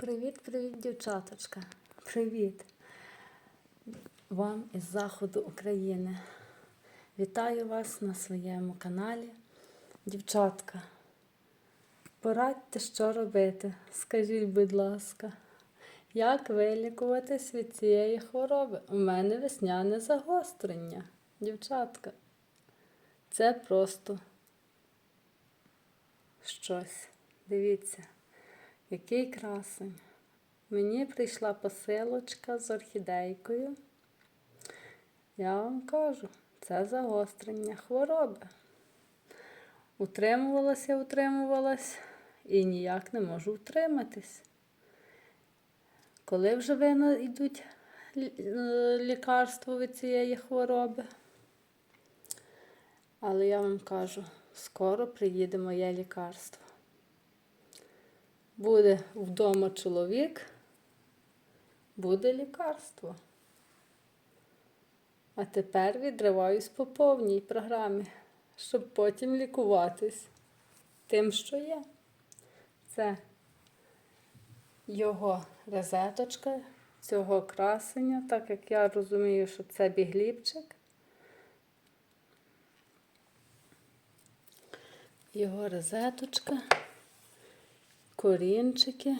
Привіт-привіт, дівчаточка. Привіт вам із заходу України. Вітаю вас на своєму каналі. Дівчатка, порадьте, що робити. Скажіть, будь ласка, як вилікуватись від цієї хвороби? У мене весняне загострення. Дівчатка, це просто щось. Дивіться. Який красень. Мені прийшла посилочка з орхідейкою. Я вам кажу, це загострення хвороби. Утримувалася, утримувалась і ніяк не можу утриматись. Коли вже вина йдуть е, лікарство від цієї хвороби? Але я вам кажу, скоро приїде моє лікарство. Буде вдома чоловік, буде лікарство. А тепер відриваюсь по повній програмі, щоб потім лікуватись тим, що є. Це його розеточка цього красення, так як я розумію, що це бігліпчик. Його розеточка корінчики.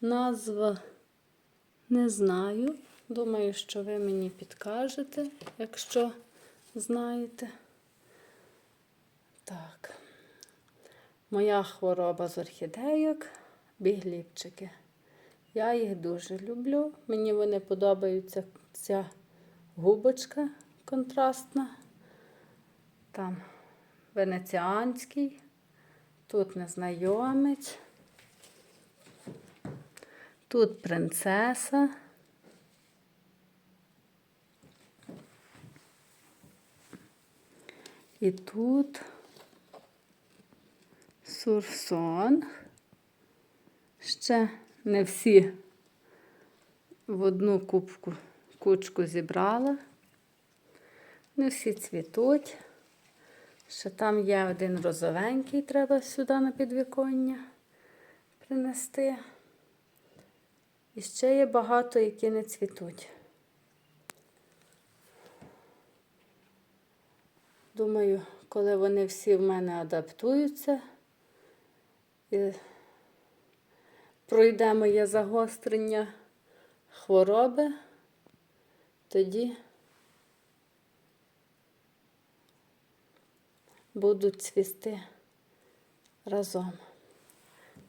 Назва не знаю. Думаю, що ви мені підкажете, якщо знаєте. Так. Моя хвороба з орхідейок бігліпчики. Я їх дуже люблю. Мені вони подобаються ця губочка контрастна. Там венеціанський. Тут незнайомець. Тут принцеса. І тут сурсон. Ще не всі в одну кубку кучку зібрала. Не всі цвітуть. Ще там є один розовенький, треба сюди на підвіконня принести. І ще є багато, які не цвітуть. Думаю, коли вони всі в мене адаптуються і пройде моє загострення хвороби, тоді будуть цвісти разом.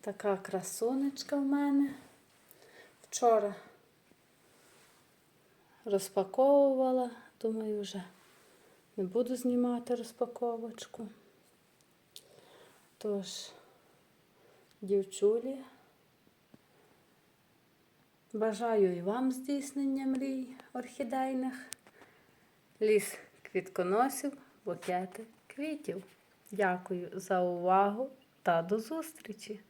Така красунечка в мене. Вчора розпаковувала, думаю, вже не буду знімати розпаковочку. Тож, дівчулі, бажаю і вам здійснення мрій орхідейних, ліс квітконосів, букети квітів. Дякую за увагу та до зустрічі!